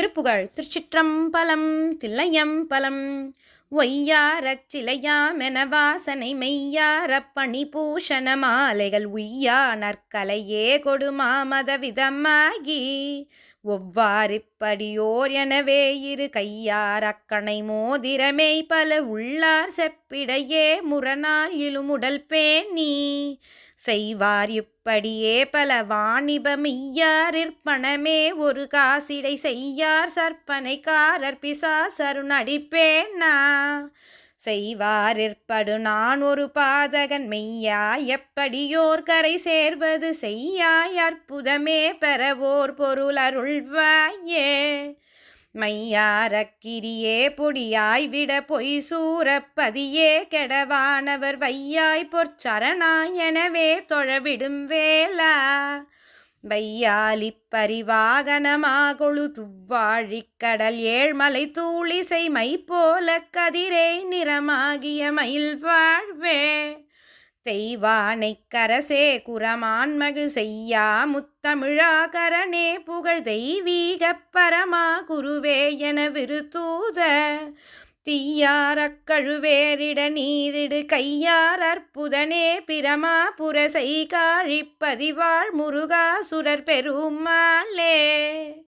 திருப்புகழ் திருச்சிற்றம்பலம் தில்லையம்பலம். ஒய்யாரச் சிலையாமென வாசனை மெய்யாரப் பணி பூஷண மாலைகள் உய்யா நற்கலையே கொடுமாமத விதமாகி ஒவ்வாறிப்படியோர் எனவே இரு கையார் அக்கணை மோதிரமே பல உள்ளார் செப்பிடையே முரணால் இழுமுடல் பேணி. செய்வார். இப்படியே பல வாணிபமிய்யாரிற்பணமே ஒரு காசிடை செய்யார். சற்பனைக்காரர் பிசாசரு நடிப்பேனா? செய்வாரிற்படு நான் ஒரு பாதகன் மெய்யா. எப்படியோர் கரை சேர்வது செய்யாய். அற்புதமே பெறவோர் பொருள் அருள்வாயே. மையாரக்கிரியே பொடியாய் விட பொய் சூரப்பதியே கெடவானவர் வையாய் பொற்சரணாய் எனவே தொழவிடும் வேலா வையாலிப் பரிவாகனமாகொழு துவ்வாழிக் ஏழ்மலை தூளிசை மை போல கதிரை நிறமாகிய மயில் வாழ்வே தெய்வானைக் கரசே குரமான் மகிழ் செய்யா முத்தமிழாகரனே புகழ் தெய்வீக பரமா குருவே என விருத்தூத. தீயாரக்கழுவேரிட நீரிடு கையார் அற்புதனே பிரமா புரசை காழிப்பதிவாழ் முருகாசுரர் பெருமாளே.